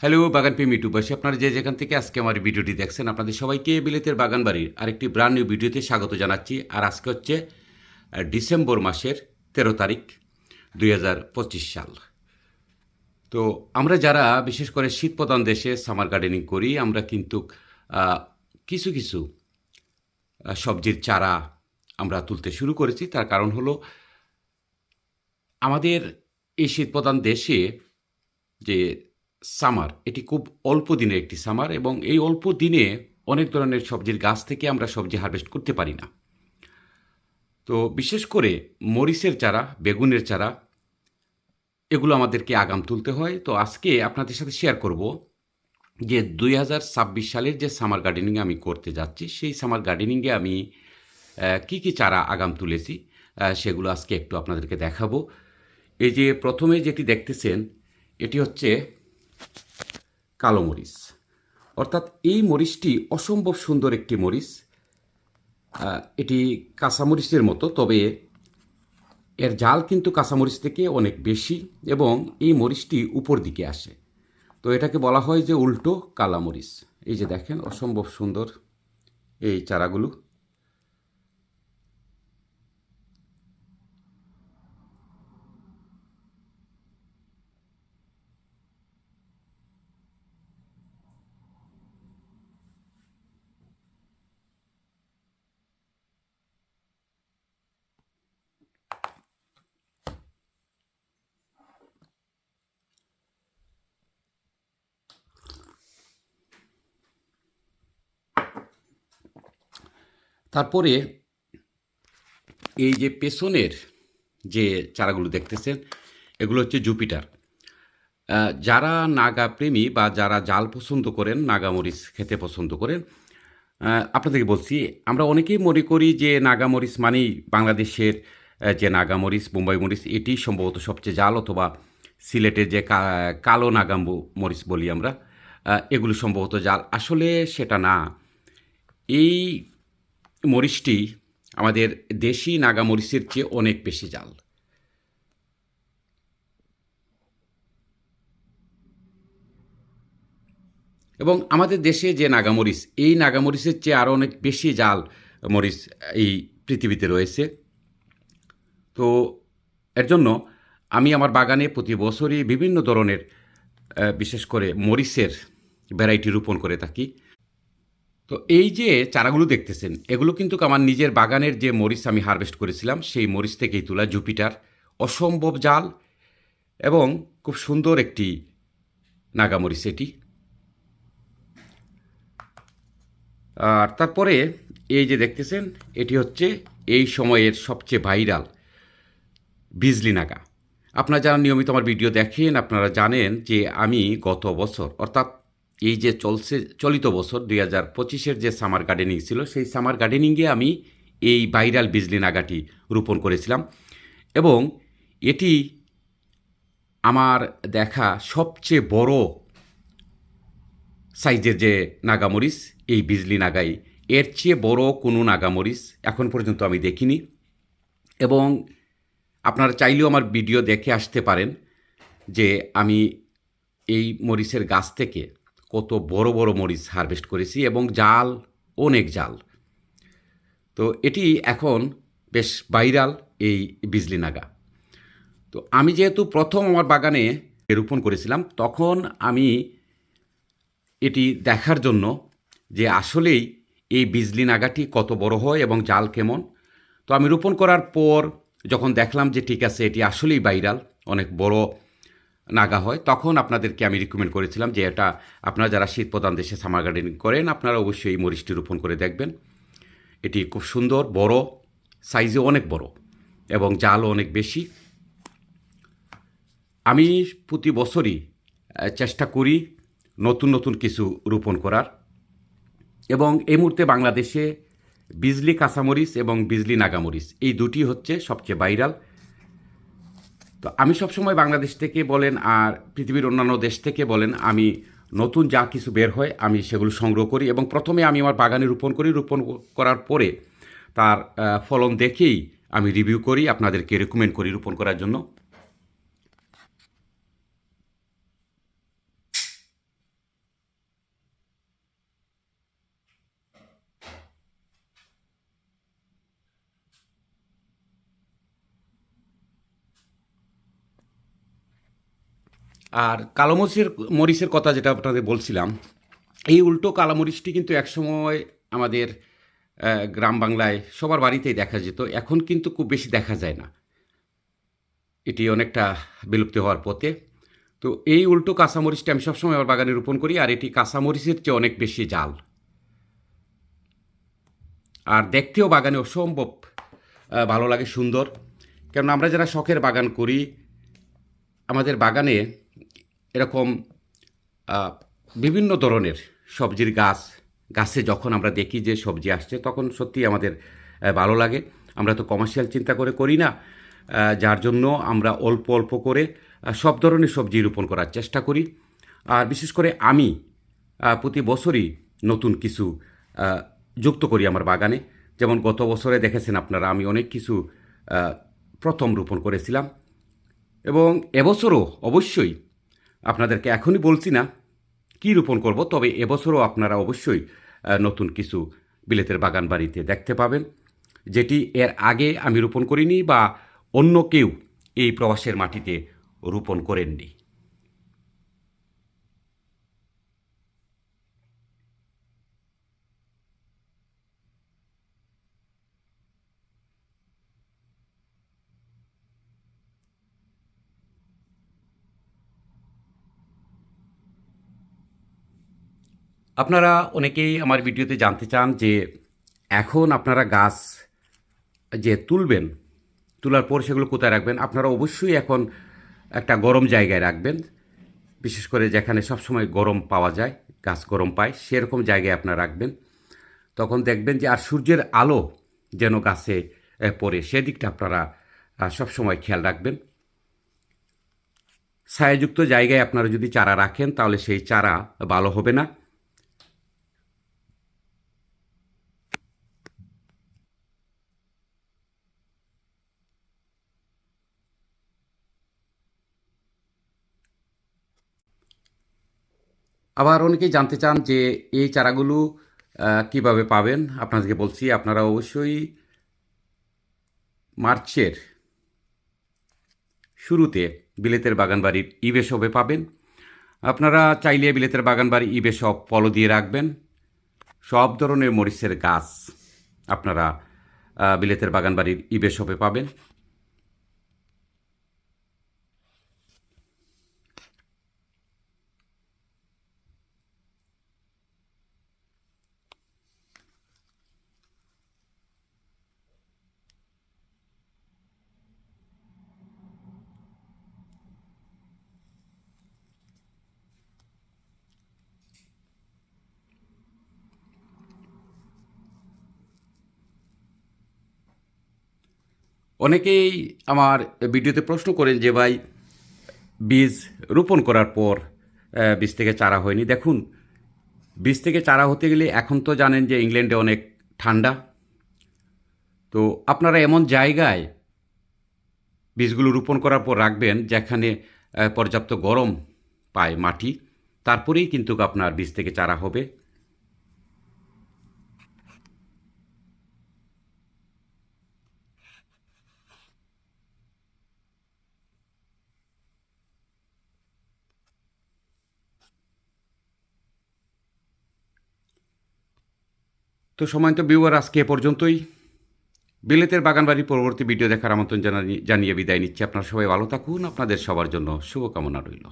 Hello, বাগান প্রেমী ইউটিউবাসী আপনারা যে যেখান থেকে আজকে আমার ভিডিওটি দেখছেন, আপনাদের সবাইকে বিলেতের বাগান বাড়ির আরেকটি ব্রান্ড নিউ ভিডিওতে স্বাগত জানাচ্ছি। আর আজকে হচ্ছে ডিসেম্বর মাসের তেরো তারিখ, দুই হাজার পঁচিশ সাল। তো আমরা যারা বিশেষ করে শীত প্রধান দেশে সামার গার্ডেনিং করি, আমরা কিন্তু কিছু কিছু সবজির চারা আমরা তুলতে শুরু করেছি। তার কারণ হলো, আমাদের এই শীত প্রধান দেশে যে সামার। এটি খুব অল্প দিনের একটি সামার এবং এই অল্প দিনে অনেক ধরনের সবজির গাছ থেকে আমরা সবজি হারভেস্ট করতে পারি না। তো বিশেষ করে মরিচের চারা, বেগুনের চারা, এগুলো আমাদেরকে আগাম তুলতে হয়। তো আজকে আপনাদের সাথে শেয়ার করব যে দুই হাজার ছাব্বিশ সালের যে সামার গার্ডেনিং আমি করতে যাচ্ছি, সেই সামার গার্ডেনিংয়ে আমি কি কি চারা আগাম তুলেছি সেগুলো আজকে একটু আপনাদেরকে দেখাবো। এই যে প্রথমে যেটি দেখতেছেন, এটি হচ্ছে কালো মরিচ। অর্থাৎ এই মরিচটি অসম্ভব সুন্দর একটি মরিচ। এটি কাঁচামরিচের মতো, তবে এর জাল কিন্তু কাঁচামরিচ থেকে অনেক বেশি এবং এই মরিচটি উপর দিকে আসে। তো এটাকে বলা হয় যে উল্টো কালামরিচ এই যে দেখেন, অসম্ভব সুন্দর এই চারাগুলো। তারপরে এই যে পেছনের যে চারাগুলো দেখতেছেন, এগুলো হচ্ছে জুপিটার। যারা নাগা প্রেমী বা যারা জাল পছন্দ করেন নাগামরিচ খেতে পছন্দ করেন আপনাদেরকে বলছি, আমরা অনেকেই মনে করি যে নাগামরিচ মানেই বাংলাদেশের যে নাগামরিচ মুম্বাই মরিচ, এটি সম্ভবত সবচেয়ে জাল অথবা সিলেটের যে কালো নাগাম মরিচ বলি আমরা এগুলো সম্ভবত জাল। আসলে সেটা না। এই মরিচটি আমাদের দেশি নাগা মরিচের চেয়ে অনেক বেশি জাল। এবং আমাদের দেশে যে নাগামরিচ এই নাগামরিচের চেয়ে আরও অনেক বেশি জাল মরিচ এই পৃথিবীতে রয়েছে। তো এর জন্য আমি আমার বাগানে প্রতি বছরই বিভিন্ন ধরনের বিশেষ করে মরিচের ভ্যারাইটি রোপণ করে থাকি। তো এই যে চারাগুলো দেখতেছেন, এগুলো কিন্তু আমার নিজের বাগানের যে মরিচ আমি হারভেস্ট করেছিলাম, সেই মরিচ থেকেই তোলা জুপিটার, অসম্ভব জাল এবং খুব সুন্দর একটি নাগামরিচ এটি। আর তারপরে এই যে দেখতেছেন, এটি হচ্ছে এই সময়ের সবচেয়ে ভাইরাল বিজলি নাগা। আপনারা যারা নিয়মিত আমার ভিডিও দেখেন, আপনারা জানেন যে আমি গত বছর, অর্থাৎ এই যে চলছে, চলিত বছর দুই হাজার পঁচিশের যে সামার গার্ডেনিং ছিল, সেই সামার গার্ডেনিংয়ে আমি এই ভাইরাল বিজলি নাগাটি রোপণ করেছিলাম। এবং এটি আমার দেখা সবচেয়ে বড় সাইজের যে নাগামরিচ, এই বিজলি নাগাই, এর চেয়ে বড় কোনো নাগামরিচ এখন পর্যন্ত আমি দেখিনি। এবং আপনারা চাইলেও আমার ভিডিও দেখে আসতে পারেন যে আমি এই মরিচের গাছ থেকে কত বড় বড় মরিচ হারভেস্ট করেছি এবং জাল, অনেক জাল। তো এটি এখন বেশ ভাইরাল এই বিজলি নাগা। তো আমি যেহেতু প্রথম আমার বাগানে রোপণ করেছিলাম, তখন আমি এটি দেখার জন্য যে আসলেই এই বিজলি নাগাটি কত বড় হয় এবং জাল কেমন। তো আমি রোপণ করার পর যখন দেখলাম যে ঠিক আছে, এটি আসলেই ভাইরাল, অনেক বড় নাগা হয়, তখন আপনাদেরকে আমি রিকমেন্ড করেছিলাম যে এটা আপনারা যারা শীত প্রধান দেশে সামার গার্ডেনিং করেন, আপনারা অবশ্যই এই মরিচটি রোপণ করে দেখবেন। এটি খুব সুন্দর, বড় সাইজে অনেক বড় এবং জালও অনেক বেশি। আমি প্রতি বছরই চেষ্টা করি নতুন নতুন কিছু রোপণ করার এবং এই মুহূর্তে বাংলাদেশে বিজলি কাঁচামরিচ এবং বিজলি নাগামরিচ, এই দুটি হচ্ছে সবচেয়ে ভাইরাল তো আমি সবসময় বাংলাদেশ থেকে বলেন আর পৃথিবীর অন্যান্য দেশ থেকে বলেন, আমি নতুন যা কিছু বের হয়, আমি সেগুলো সংগ্রহ করি এবং প্রথমে আমি আমার বাগানে রোপণ করি। রোপণ করার পরে তার ফলন দেখেই আমি রিভিউ করি, আপনাদেরকে রেকমেন্ড করি রোপণ করার জন্য। আর কালো মরিচের মরিচের কথা যেটা আপনাদের বলছিলাম, এই উল্টো কালো মরিচটি কিন্তু একসময় আমাদের গ্রাম বাংলায় সবার বাড়িতেই দেখা যেত, এখন কিন্তু খুব বেশি দেখা যায় না। এটি অনেকটা বিলুপ্ত হওয়ার পথে। তো এই উল্টো কাঁচামরিচটা আমি সবসময় আমার বাগানে রোপণ করি, আর এটি কাঁচামরিচের চেয়ে অনেক বেশি জাল। আর দেখতেও বাগানে অসম্ভব ভালো লাগে সুন্দর। কারণ আমরা যারা শখের বাগান করি, আমাদের বাগানে এরকম বিভিন্ন ধরনের সবজির গাছ, গাছে যখন আমরা দেখি যে সবজি আসছে, তখন সত্যি আমাদের ভালো লাগে। আমরা তো কমার্শিয়াল চিন্তা করে করি না যার জন্য আমরা অল্প অল্প করে সব ধরনের সবজি রোপণ করার চেষ্টা করি। আর বিশেষ করে আমি প্রতি বছরই নতুন কিছু যুক্ত করি আমার বাগানে। যেমন গত বছরে দেখেছেন আপনারা, আমি অনেক কিছু প্রথম রোপণ করেছিলাম। এবং এবছরও অবশ্যই আপনাদেরকে এখনই বলছি না কি রোপণ করব, তবে এবছরও আপনারা অবশ্যই নতুন কিছু বিলেতের বাগান বাড়িতে দেখতে পাবেন, যেটি এর আগে আমি রোপণ করিনি বা অন্য কেউ এই প্রবাসের মাটিতে রোপণ করেননি। আপনারা অনেকেই আমার ভিডিওতে জানতে চান যে এখন আপনারা গাছ যে তুলবেন, তোলার পর সেগুলো কোথায় রাখবেন, আপনারা অবশ্যই এখন একটা গরম জায়গায় রাখবেন, বিশেষ করে যেখানে সবসময় গরম পাওয়া যায়, গাছ গরম পায়, সেরকম জায়গায় আপনারা রাখবেন। তখন দেখবেন যে আর সূর্যের আলো যেন গাছে পড়ে, সেদিকটা আপনারা সবসময় খেয়াল রাখবেন। ছায়াযুক্ত জায়গায় আপনারা যদি চারা রাখেন, তাহলে সেই চারা ভালো হবে না। আবার অনেকেই জানতে চান যে এই চারাগুলো কীভাবে পাবেন? আপনাদেরকে বলছি, আপনারা অবশ্যই মার্চের শুরুতে বিলেতের বাগানবাড়ির ইবে শপে পাবেন। আপনারা চাইলে বিলেতের বাগানবাড়ি ইবে শপ ফলো দিয়ে রাখবেন। সব ধরনের মরিচের গাছ আপনারা বিলেতের বাগানবাড়ির ইবে শপে পাবেন। অনেকেই আমার ভিডিওতে প্রশ্ন করেন যে, ভাই, বীজ রোপণ করার পর বীজ থেকে চারা হয়নি। দেখুন, বীজ থেকে চারা হতে গেলে এখন তো জানেন যে ইংল্যান্ডে অনেক ঠান্ডা। তো আপনারা এমন জায়গায় বীজগুলো রোপণ করার পর রাখবেন যেখানে পর্যাপ্ত গরম পায় মাটি, তারপরেই কিন্তু আপনার বীজ থেকে চারা হবে। তো সময় তো বিউয়ার আজকে এ পর্যন্তই। বিলেতের বাগানবাড়ির পরবর্তী ভিডিও দেখার আমন্ত্রণ জানিয়ে বিদায় নিচ্ছি। আপনারা সবাই ভালো থাকুন। আপনাদের সবার জন্য শুভকামনা রইল।